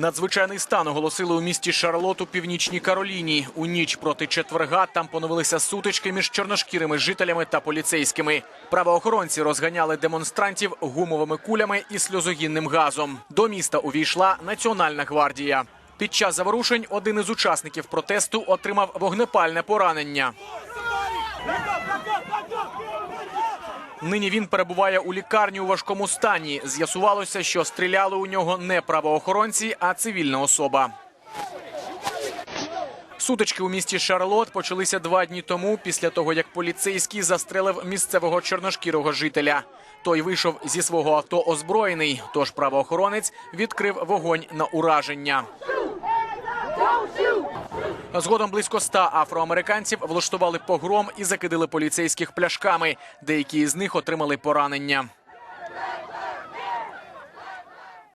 Надзвичайний стан оголосили у місті Шарлот у північній Кароліні. У ніч проти четверга там поновилися сутички між чорношкірими жителями та поліцейськими. Правоохоронці розганяли демонстрантів гумовими кулями і сльозогінним газом. До міста увійшла Національна гвардія. Під час заворушень один із учасників протесту отримав вогнепальне поранення. Нині він перебуває у лікарні у важкому стані. З'ясувалося, що стріляли у нього не правоохоронці, а цивільна особа. Сутички у місті Шарлот почалися два дні тому, після того як поліцейський застрелив місцевого чорношкірого жителя. Той вийшов зі свого авто озброєний, тож правоохоронець відкрив вогонь на ураження. Згодом близько ста афроамериканців влаштували погром і закидали поліцейських пляшками. Деякі з них отримали поранення.